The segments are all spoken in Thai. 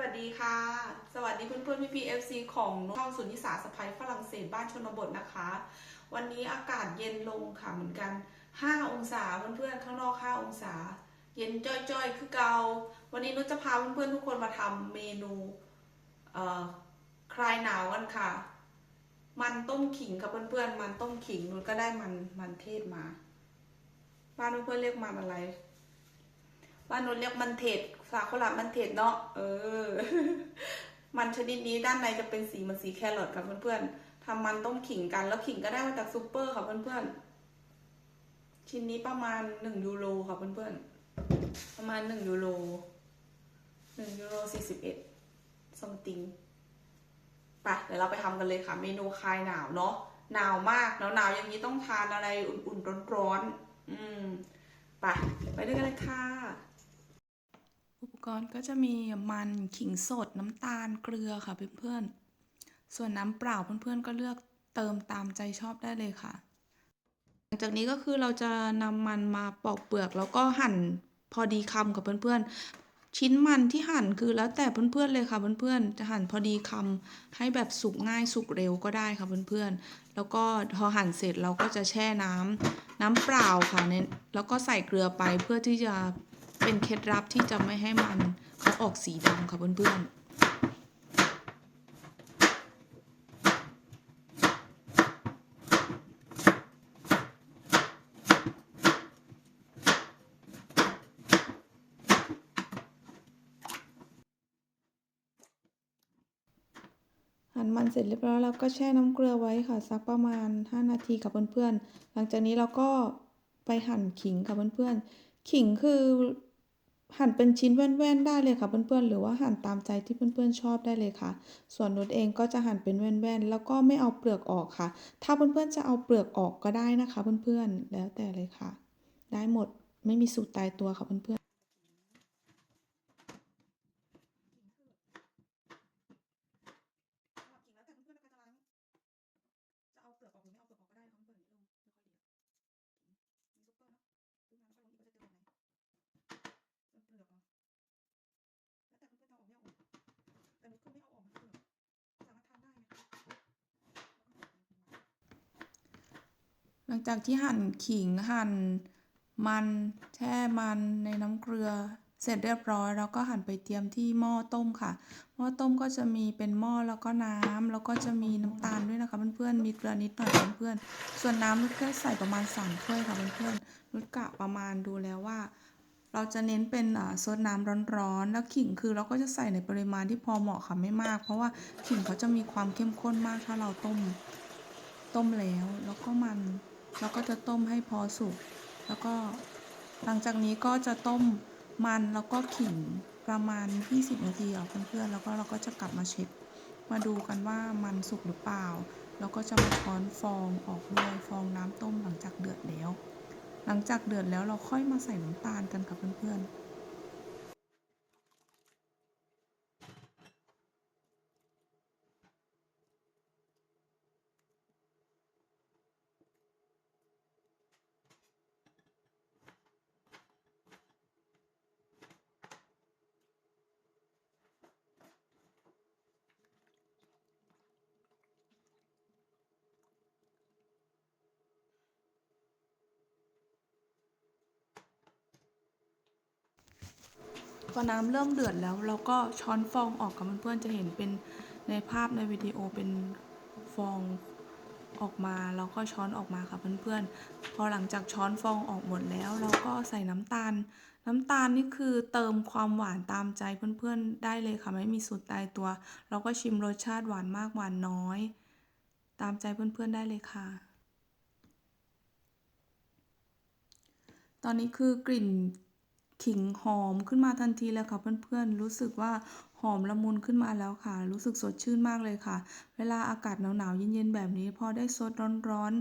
วัสดีค่ะ สวัสดีเพื่อนๆพี่พีเอฟซีของช่องสุนิสาสะพายฝรั่งเศสบ้านชนบทนะคะ วันนี้อากาศเย็นลงค่ะเหมือนกัน 5 องศาเพื่อนๆข้างนอก 5 องศา เย็นจ้อยๆ คือเกา วันนี้นุชจะพาเพื่อนๆทุกคนมาทำเมนูเอ่อคลายหนาวกันค่ะ มันต้มขิงกับเพื่อนๆมันต้มขิงนุชก็ได้มันมันเทศมา บ้านเพื่อนๆเรียกมันอะไร บ้านนุชเรียกมันเทศสาคุระมันเทศเนาะเออ มันชนิดนี้ด้านในจะเป็นสีเหมันสีแครอทค่ะเพื่อนๆทำมันต้มขิงกันแล้วขิงก็ได้มาจากซูเปอร์ค่ะเพื่อนๆชิ้นนี้ประมาณหนึ่งยูโรค่ะเพื่อนๆประมาณหนึ่งยูโรหนึ่งยูโรสี่สิบเอ็ดซองติงไปเดี๋ยวเราไปทำกันเลยค่ะ เมนูคลายหนาวเนาะหนาวมากหนาวหนาวอย่างนี้ต้องทานอะไรอุ่นๆร้อนๆอืมไปไปด้วยกันเลยค่ะ อุปกรณ์ก็จะมีมันขิงสดน้ำตาลเกลือค่ะเพื่อนๆ ส่วนน้ำเปล่าเพื่อนๆก็เลือกเติมตามใจชอบได้เลยค่ะ หลังจากนี้ก็คือเราจะนำมันมาปอกเปลือกแล้วก็หั่นพอดีคำกับเพื่อนๆ ชิ้นมันที่หั่นคือแล้วแต่เพื่อนๆเลยค่ะเพื่อนๆ จะหั่นพอดีคำให้แบบสุกง่ายสุกเร็วก็ได้ค่ะเพื่อนๆ แล้วก็พอหั่นเสร็จเราก็จะแช่น้ำน้ำเปล่าค่ะเน้นแล้วก็ใส่เกลือไปเพื่อที่จะ เป็นเคล็ดลับที่จะไม่ให้มันเขาออกสีดำค่ะเพื่อนๆหั่นมันเสร็จเรียบร้อยแล้วก็แช่น้ำเกลือไว้ค่ะสักประมาณ 5 นาทีกับเพื่อนๆ หลังจากนี้เราก็ไปหั่นขิงค่ะเพื่อนๆ ขิงคือ หั่นเป็นชิ้นแว่นๆได้เลยค่ะเพื่อนๆ หรือว่าหั่นตามใจที่เพื่อนๆชอบได้เลยค่ะ ส่วนนุชเองก็จะหั่นเป็นแว่นๆ แล้วก็ไม่เอาเปลือกออกค่ะ ถ้าเพื่อนๆจะเอาเปลือกออกก็ได้นะคะ เพื่อนๆ แล้วแต่เลยค่ะ ได้หมดไม่มีสูตรตายตัวค่ะเพื่อนๆ สำหรับกิ่งแล้วแต่เพื่อนๆนะคะจะล้างจะเอาเปลือกออกหรือไม่เอาเปลือกออกก็ได้นะคะเพื่อนๆเริ่มไม่ค่อยดีอะกิ่งมีซุปเปอร์เนาะซื้อมาไม่ค่อยรู้อีกว่าจะเจอแบบไหนส่วนเปลือกเหรอแล้วแต่เพื่อนๆจะเอาออกไม่เอาออกแต่นุชคือไม่เอาออกนะเปลือกสามารถทานได้นะคะห ลังจากที่หั่นขิงหั่นมันแช่มันในน้ำเกลือ เสร็จเรียบร้อยแล้วก็หั่นไปเตรียมที่หม้อต้มค่ะ หม้อต้มก็จะมีเป็นหม้อแล้วก็น้ำแล้วก็จะมีน้ำตาลด้วยนะคะเพื่อนๆมีเกลือนิดหน่อยเพื่อนๆส่วนน้ำนุชก็ใส่ประมาณสามถ้วยค่ะเพื่อนๆนุชกะประมาณดูแล้วว่า เราจะเน้นเป็นอ่าซดน้ำร้อนๆแล้วขิงคือเราก็จะใส่ในปริมาณที่พอเหมาะค่ะไม่มาก เพราะว่าขิงเขาจะมีความเข้มข้นมากถ้าเราต้มต้มแล้วแล้วก็มัน เราก็จะต้มให้พอสุก แล้วก็หลังจากนี้ก็จะต้มมันแล้วก็ขิงประมาณ 20 นาทีอะเพื่อนๆ แล้วก็เราก็จะกลับมาเช็ค มาดูกันว่ามันสุกหรือเปล่า แล้วก็จะมาช้อนฟองออกด้วยฟองน้ำต้มหลังจากเดือดแล้ว หลังจากเดือดแล้วเราค่อยมาใส่น้ำตาลกันค่ะเพื่อนๆ พอน้ำเริ่มเดือดแล้ว เราก็ช้อนฟองออกกับเพื่อนๆจะเห็นเป็นในภาพในวิดีโอเป็นฟองออกมาแล้วก็ช้อนออกมาค่ะเพื่อนๆ พอหลังจากช้อนฟองออกหมดแล้ว เราก็ใส่น้ำตาล น้ำตาลนี่คือเติมความหวานตามใจเพื่อนๆ ได้เลยค่ะไม่มีสูตรตายตัว เราก็ชิมรสชาติหวานมากหวานน้อย ตามใจเพื่อนๆได้เลยค่ะ ตอนนี้คือกลิ่น ขิงหอมขึ้นมาทันทีเลยค่ะเพื่อนๆ รู้สึกว่าหอมละมุนขึ้นมาแล้วค่ะ รู้สึกสดชื่นมากเลยค่ะ เวลาอากาศหนาวๆเย็นๆแบบนี้พอได้ซดร้อน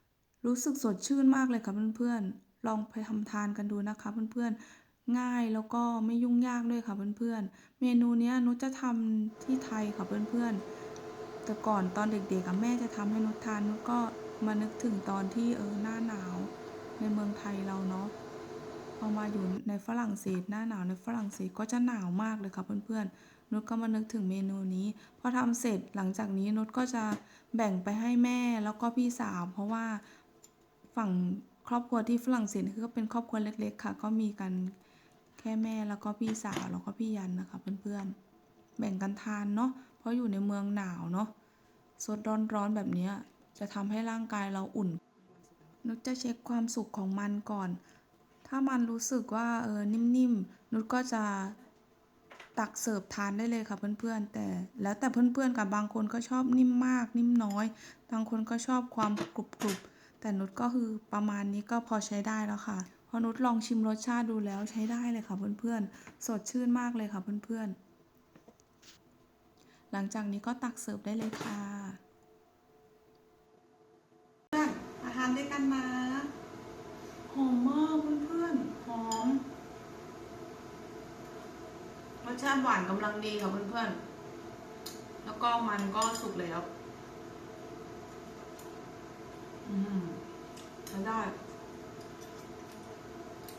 ๆ รู้สึกสดชื่นมากเลยค่ะเพื่อนๆ ลองไปทำทานกันดูนะคะเพื่อนๆ ง่ายแล้วก็ไม่ยุ่งยากด้วยค่ะเพื่อนๆ เมนูนี้นุชจะทำที่ไทยค่ะเพื่อนๆ แต่ก่อนตอนเด็กๆอะแม่จะทำให้นุชทานนุชก็มานึกถึงตอนที่เออหน้าหนาวในเมืองไทยเราเนาะ ออมาอยู่ในฝรั่งเศส หน้าหนาวในฝรั่งเศสก็จะหนาวมากเลยค่ะเพื่อนๆนุชก็มานึกถึงเมนูนี้ พอทำเสร็จหลังจากนี้นุชก็จะแบ่งไปให้แม่แล้วก็พี่สาว เพราะว่าฝั่งครอบครัวที่ฝรั่งเศสคือก็เป็นครอบครัวเล็ก ๆ ค่ะ ก็มีกันแค่แม่แล้วก็พี่สาวแล้วก็พี่ยันนะคะเพื่อนๆแบ่งกันทานเนาะเพราะอยู่ในเมืองหนาวเนาะสดร้อนๆแบบนี้จะทำให้ร่างกายเราอุ่นนุชจะเช็คความสุกของมันก่อน ถ้ามันรู้สึกว่าเออนิ่มๆ นุชก็จะตักเสิร์ฟทานได้เลยค่ะเพื่อนๆ แต่แล้วแต่เพื่อนๆกับบางคนก็ชอบนิ่มมาก นิ่มน้อย บางคนก็ชอบความกรุบๆ แต่นุชก็คือประมาณนี้ก็พอใช้ได้แล้วค่ะ พอนุชลองชิมรสชาติดูแล้วใช้ได้เลยค่ะเพื่อนๆ สดชื่นมากเลยค่ะเพื่อนๆ หลังจากนี้ก็ตักเสิร์ฟได้เลยค่ะ เพื่อนมาทานด้วยกันนะ หอมมากเพื่อนๆหอมรสชาติหวานกำลังดีค่ะเพื่อนๆ แล้วก็มันก็สุกแล้ว อืมใช้ได้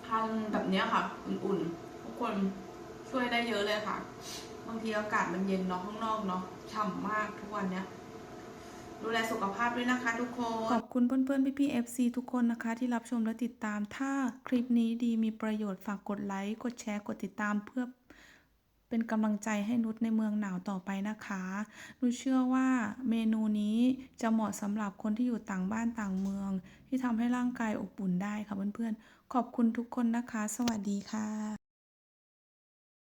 ทานแบบเนี้ยค่ะ อุ่นๆ ทุกคนช่วยได้เยอะเลยค่ะ บางทีอากาศมันเย็นเนาะข้างนอกเนาะฉ่ำมากทุกวันเนี้ย ดูแลสุขภาพด้วยนะคะทุกคน ขอบคุณเพื่อนๆ พี่ๆ FC ทุกคนนะคะ ที่รับชมและติดตาม ถ้าคลิปนี้ดีมีประโยชน์ฝากกดไลค์ กดแชร์ กดติดตามเพื่อเป็นกำลังใจให้นุชในเมืองหนาวต่อไปนะคะนุชเชื่อว่าเมนูนี้จะเหมาะสำหรับคนที่อยู่ต่างบ้านต่างเมือง ที่ทำให้ร่างกายอบอุ่นได้ค่ะเพื่อนๆ ขอบคุณทุกคนนะคะ สวัสดีค่ะ